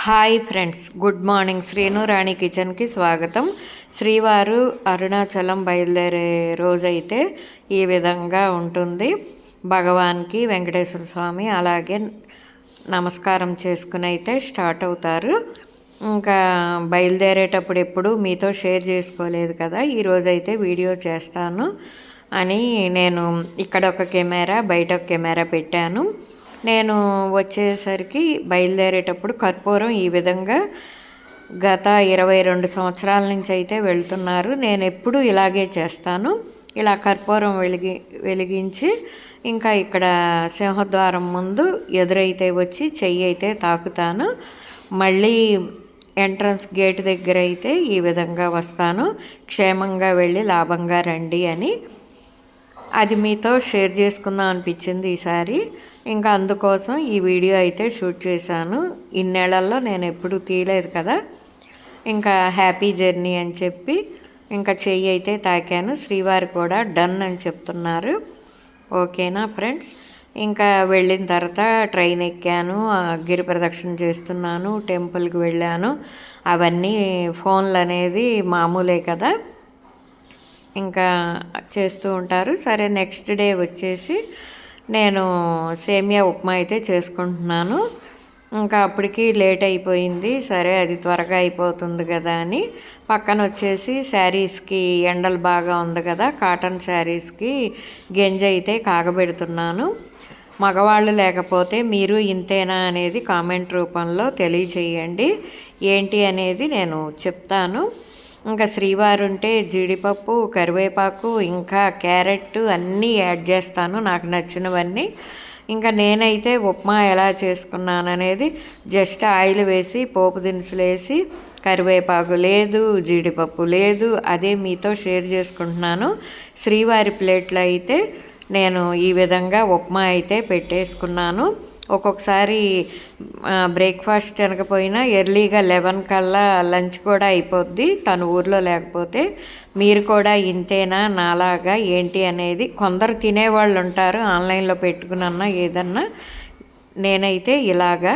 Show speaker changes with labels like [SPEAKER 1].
[SPEAKER 1] Hi friends good morning. Srinu Rani కిచెన్కి స్వాగతం. శ్రీవారు అరుణాచలం బయలుదేరే రోజైతే ఈ విధంగా ఉంటుంది. భగవాన్కి వెంకటేశ్వర స్వామి అలాగే నమస్కారం చేసుకుని అయితే స్టార్ట్ అవుతారు. ఇంకా బయలుదేరేటప్పుడు ఎప్పుడు మీతో షేర్ చేసుకోలేదు కదా ఈరోజైతే వీడియో చేస్తాను అని నేను ఇక్కడ ఒక కెమెరా బయట ఒక కెమెరా పెట్టాను. నేను వచ్చేసరికి బయలుదేరేటప్పుడు కర్పూరం ఈ విధంగా గత ఇరవై రెండు సంవత్సరాల నుంచి అయితే వెళ్తున్నారు. నేను ఎప్పుడు ఇలాగే చేస్తాను. ఇలా కర్పూరం వెలిగి వెలిగించి ఇంకా ఇక్కడ సింహద్వారం ముందు ఎదురైతే వచ్చి చెయ్యి అయితే తాకుతాను. మళ్ళీ ఎంట్రన్స్ గేట్ దగ్గర అయితే ఈ విధంగా వస్తాను. క్షేమంగా వెళ్ళి లాభంగా రండి అని అది మీతో షేర్ చేసుకుందాం అనిపించింది ఈసారి. ఇంకా అందుకోసం ఈ వీడియో అయితే షూట్ చేశాను. ఇన్నేళ్ళలో నేను ఎప్పుడు తీయలేదు కదా. ఇంకా హ్యాపీ జర్నీ అని చెప్పి ఇంకా చెయ్యి అయితే తాకాను. శ్రీవారి కూడా డన్ అని చెప్తున్నారు. ఓకేనా ఫ్రెండ్స్? ఇంకా వెళ్ళిన తర్వాత ట్రైన్ ఎక్కాను గిరి ప్రదక్షిణ చేస్తున్నాను టెంపుల్కి వెళ్ళాను. అవన్నీ ఫోన్లు అనేది మామూలే కదా. ఇంకా చేస్తూ ఉంటారు. సరే నెక్స్ట్ డే వచ్చేసి నేను సేమియా ఉప్మా అయితే చేసుకుంటున్నాను. ఇంకా అప్పటికి లేట్ అయిపోయింది. సరే అది త్వరగా అయిపోతుంది కదా అని. పక్కన వచ్చేసి శారీస్కి ఎండలు బాగా ఉంది కదా కాటన్ శారీస్కి గెంజ అయితే కాగబెడుతున్నాను. మగవాళ్ళు లేకపోతే మీరు ఇంతేనా అనేది కామెంట్ రూపంలో తెలియచేయండి. ఏంటి అనేది నేను చెప్తాను. ఇంకా శ్రీవారు ఉంటే జీడిపప్పు కరివేపాకు ఇంకా క్యారెట్ అన్నీ యాడ్ చేస్తాను నాకు నచ్చినవన్నీ. ఇంకా నేనైతే ఉప్మా ఎలా చేసుకున్నాను అనేది జస్ట్ ఆయిల్ వేసి పోపు దినుసులు వేసి కరివేపాకు లేదు జీడిపప్పు లేదు అదే మీతో షేర్ చేసుకుంటున్నాను. శ్రీవారి ప్లేట్లో అయితే నేను ఈ విధంగా ఉప్మా అయితే పెట్టేసుకున్నాను. ఒక్కొక్కసారి బ్రేక్ఫాస్ట్ తినకపోయినా ఎర్లీగా లెవెన్ కల్లా లంచ్ కూడా అయిపోద్ది. తను ఊర్లో లేకపోతే మీరు కూడా ఇంతేనా నాలాగా ఏంటి అనేది కొందరు తినేవాళ్ళు ఉంటారు ఆన్లైన్లో పెట్టుకున్నా ఏదన్నా. నేనైతే ఇలాగా